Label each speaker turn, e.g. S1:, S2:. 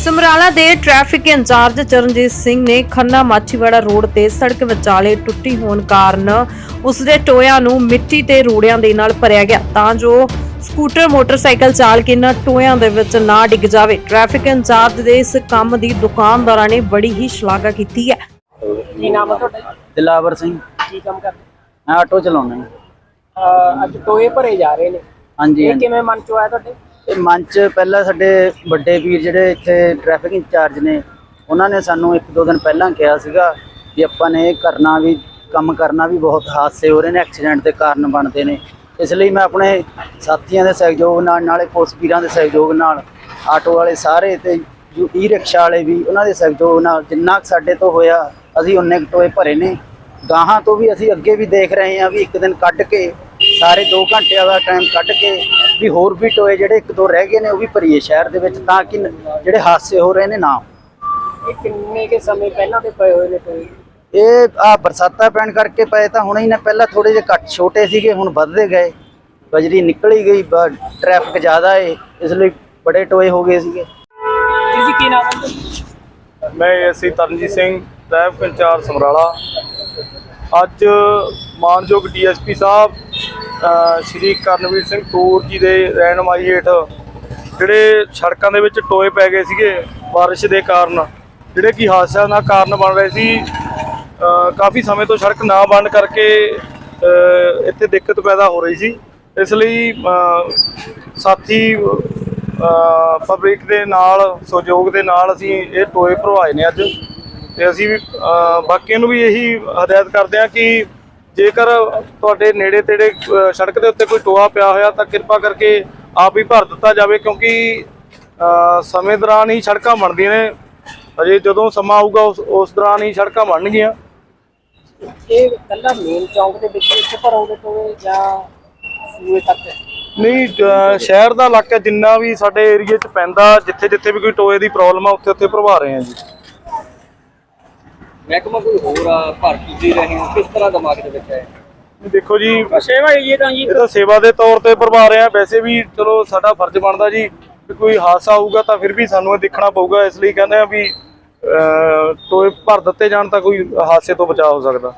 S1: ਸਮਰਾਲਾ ਦੇ traffic incharge Charanjit Singh ਨੇ Khanna Machhiwara road ਤੇ ਸੜਕ ਵਿਚਾਲੇ ਟੁੱਟੀ ਹੋਣ ਕਾਰਨ ਉਸਦੇ ਟੋਇਆਂ ਨੂੰ ਮਿੱਟੀ ਤੇ ਰੋੜਿਆਂ ਦੇ ਨਾਲ ਭਰਿਆ ਗਿਆ। ਤਾਂ ਜੋ ਸਕੂਟਰ ਮੋਟਰਸਾਈਕਲ ਚਾਲਕ ਇਹਨਾਂ ਟੋਇਆਂ ਦੇ ਵਿੱਚ ਨਾ ਡਿੱਗ ਜਾਵੇ। ਟ੍ਰੈਫਿਕ ਇੰਚਾਰਜ ਦੇ ਇਸ ਕੰਮ ਦੀ ਦੁਕਾਨਦਾਰਾਂ ਨੇ ਬੜੀ ਹੀ ਸ਼ਲਾਘਾ ਕੀਤੀ ਹੈ।
S2: ਕੀ ਨਾਮ ਹੈ ਤੁਹਾਡਾ
S3: ਦਿਲਾਵਰ ਸਿੰਘ।
S2: ਕੀ ਕੰਮ ਕਰਦੇ?
S3: ਮੈਂ ਆਟੋ ਚਲਾਉਣਾ ਜੀ।
S2: ਅਹ ਅੱਜ ਟੋਏ ਭਰੇ ਜਾ ਰਹੇ ਨੇ।
S3: ਹਾਂਜੀ
S2: ਇਹ
S3: ਹਾਂਜੀ।
S2: ਕਿਵੇਂ ਮਨ ਚ ਆਇਆ ਤੁਹਾਡੇ?
S3: ਇਹ 'ਚ ਪਹਿਲਾਂ ਸਾਡੇ ਵੱਡੇ ਵੀਰ ਜਿਹੜੇ ਇੱਥੇ ਟ੍ਰੈਫਿਕ ਇੰਚਾਰਜ ਨੇ, ਉਹਨਾਂ ਨੇ ਸਾਨੂੰ ਇੱਕ ਦੋ ਦਿਨ ਪਹਿਲਾਂ ਕਿਹਾ ਸੀਗਾ ਕਿ ਆਪਾਂ ਨੇ ਇਹ ਕਰਨਾ ਵੀ, ਕੰਮ ਕਰਨਾ ਵੀ ਬਹੁਤ ਹਾਦਸੇ ਹੋ ਰਹੇ ਨੇ ਐਕਸੀਡੈਂਟ ਦੇ ਕਾਰਨ ਬਣਦੇ ਨੇ। ਇਸ ਲਈ ਮੈਂ ਆਪਣੇ ਸਾਥੀਆਂ ਦੇ ਸਹਿਯੋਗ ਨਾਲ, ਨਾਲੇ ਪੁਲਿਸ ਵੀਰਾਂ ਦੇ ਸਹਿਯੋਗ ਨਾਲ, ਆਟੋ ਵਾਲੇ ਸਾਰੇ ਤੇ ਜੋ ਈ ਰਿਕਸ਼ਾ ਵਾਲੇ ਵੀ, ਉਹਨਾਂ ਦੇ ਸਹਿਯੋਗ ਨਾਲ ਜਿੰਨਾ ਕੁ ਸਾਡੇ ਤੋਂ ਹੋਇਆ, ਅਸੀਂ ਉਨੇ ਕੁ ਟੋਏ ਭਰੇ ਨੇ। ਗਾਹਾਂ ਤੋਂ ਵੀ ਅਸੀਂ ਅੱਗੇ ਵੀ ਦੇਖ ਰਹੇ ਹਾਂ ਵੀ ਇੱਕ ਦਿਨ ਕੱਢ ਕੇ, ਸਾਰੇ 2 ਘੰਟਿਆਂ ਦਾ ਟਾਈਮ ਕੱਢ ਕੇ ਵੀ ਹੋਰ ਵੀ ਟੋਏ ਜਿਹੜੇ ਇੱਕ ਦੋ ਰਹਿ ਗਏ ਨੇ ਉਹ ਵੀ ਭਰੀਏ ਸ਼ਹਿਰ ਦੇ ਵਿੱਚ ਤਾਂ ਕਿ ਜਿਹੜੇ ਹਾਦਸੇ ਹੋ ਰਹੇ ਨੇ ਨਾ
S2: ਇਹ ਕਿੰਨੇ ਕੇ ਸਮੇਂ ਪਹਿਲਾਂ ਦੇ ਪਏ ਹੋਏ ਨੇ ਟੋਏ?
S3: ਇਹ ਆ ਬਰਸਾਤਾਂ ਪੈਣ ਕਰਕੇ ਪਏ ਤਾਂ ਹੁਣੇ ਹੀ ਨੇ ਪਹਿਲਾਂ ਥੋੜੇ ਜਿਹੇ ਘੱਟ ਛੋਟੇ ਸੀਗੇ ਹੁਣ ਵੱਧਦੇ ਗਏ। ਬਜਰੀ ਨਿਕਲ ਗਈ ਟ੍ਰੈਫਿਕ ਜ਼ਿਆਦਾ ਏ ਇਸ ਲਈ ਬੜੇ ਟੋਏ ਹੋ ਗਏ ਸੀਗੇ।
S2: ਜੀ ਜੀ ਕੀ ਨਾਮ ਹੈ?
S4: ਮੈਂ ASI Taranjit Singh traffic incharge Samrala. ਅੱਜ ਮਾਨਯੋਗ ਡੀਐਸਪੀ ਸਾਹਿਬ ਸ਼੍ਰੀ ਕਰਨਵੀਰ ਸਿੰਘ ਤੂਰ ਜੀ ਦੇ ਰਹਿਨਮਾਈ ਹੇਠ ਜਿਹੜੇ ਸੜਕਾਂ ਦੇ ਵਿੱਚ ਟੋਏ ਪੈ ਗਏ ਸੀਗੇ ਬਾਰਿਸ਼ ਦੇ ਕਾਰਨ, ਜਿਹੜੇ ਕਿ ਹਾਦਸਿਆਂ ਦਾ ਕਾਰਨ ਬਣ ਰਹੇ ਸੀ ਕਾਫੀ ਸਮੇਂ ਤੋਂ ਸੜਕ ਨਾ ਬੰਦ ਕਰਕੇ ਇੱਥੇ ਦਿੱਕਤ ਪੈਦਾ ਹੋ ਰਹੀ ਸੀ। ਇਸ ਲਈ ਸਾਥੀ ਪਬਲਿਕ ਦੇ ਨਾਲ, ਸਹਿਯੋਗ ਦੇ ਨਾਲ ਅਸੀਂ ਇਹ ਟੋਏ ਭਰਵਾਏ ਨੇ ਅੱਜ। ਤੇ ਅਸੀਂ ਵੀ ਬਾਕੀਆਂ ਨੂੰ ਵੀ ਇਹੀ ਹਦਾਇਤ ਕਰਦੇ ਹਾਂ ਕਿ ਜੇਕਰ ਤੁਹਾਡੇ ਨੇੜੇ ਤੇੜੇ ਸੜਕ ਦੇ ਉੱਤੇ ਕੋਈ ਟੋਆ ਪਿਆ ਹੋਇਆ ਤਾਂ ਕਿਰਪਾ ਕਰਕੇ ਆਪ ਹੀ ਭਰ ਦਿੱਤਾ ਜਾਵੇ ਕਿਉਂਕਿ ਸਮੇਂ ਦੌਰਾਨ ਹੀ ਸੜਕਾਂ ਬਣਦੀਆਂ ਨੇ। ਅਜੇ ਜਦੋਂ ਸਮਾਂ ਆਊਗਾ ਉਸ ਦੌਰਾਨ ਹੀ ਸੜਕਾਂ ਬਣਨਗੀਆਂ।
S2: ਇਹ ਕੱਲਾ ਮੇਨ ਚੌਂਕ ਦੇ ਵਿੱਚ ਇੱਥੇ ਭਰੋਗੇ ਟੋਏ ਜਾਂ ਸੂਏ ਤੱਕ?
S4: ਨਹੀਂ ਸ਼ਹਿਰ ਦਾ ਇਲਾਕਾ ਜਿੰਨਾ ਵੀ ਸਾਡੇ ਏਰੀਆ 'ਚ ਪੈਂਦਾ ਜਿੱਥੇ ਜਿੱਥੇ ਵੀ ਕੋਈ ਟੋਏ ਦੀ ਪ੍ਰੋਬਲਮ ਆ ਉੱਥੇ ਉੱਥੇ ਭਰਵਾ ਰਹੇ ਹਾਂ ਜੀ।
S5: ਮਹਿਕਮਾ ਕੋਈ ਹੋਰ ਆ ਭਰ ਤੁਸੀਂ ਰਹੇ ਹੋ? ਕਿਸ ਤਰ੍ਹਾਂ ਦਿਮਾਗ ਦੇ ਵਿੱਚ ਹੈ
S4: ਦੇਖੋ ਜੀ
S2: ਸੇਵਾ ਇਹ ਤਾਂ ਜੀ?
S4: ਇਹ ਤਾਂ ਸੇਵਾ ਦੇ ਤੌਰ ਤੇ ਭਰਵਾ ਰਹੇ। ਆ ਵੈਸੇ ਵੀ ਚਲੋ ਸਾਡਾ ਫਰਜ਼ ਬਣਦਾ ਜੀ ਕਿ ਕੋਈ ਹਾਦਸਾ ਹੋਊਗਾ ਤਾਂ ਫਿਰ ਵੀ ਸਾਨੂੰ ਇਹ ਦੇਖਣਾ ਪਊਗਾ। ਇਸ ਲਈ ਕਹਿੰਦੇ ਆ ਵੀ ਟੋਏ ਭਰ ਦਿੱਤੇ ਜਾਣ ਤਾਂ ਕੋਈ ਹਾਦਸੇ ਤੋਂ ਬਚਾਅ ਹੋ ਸਕਦਾ।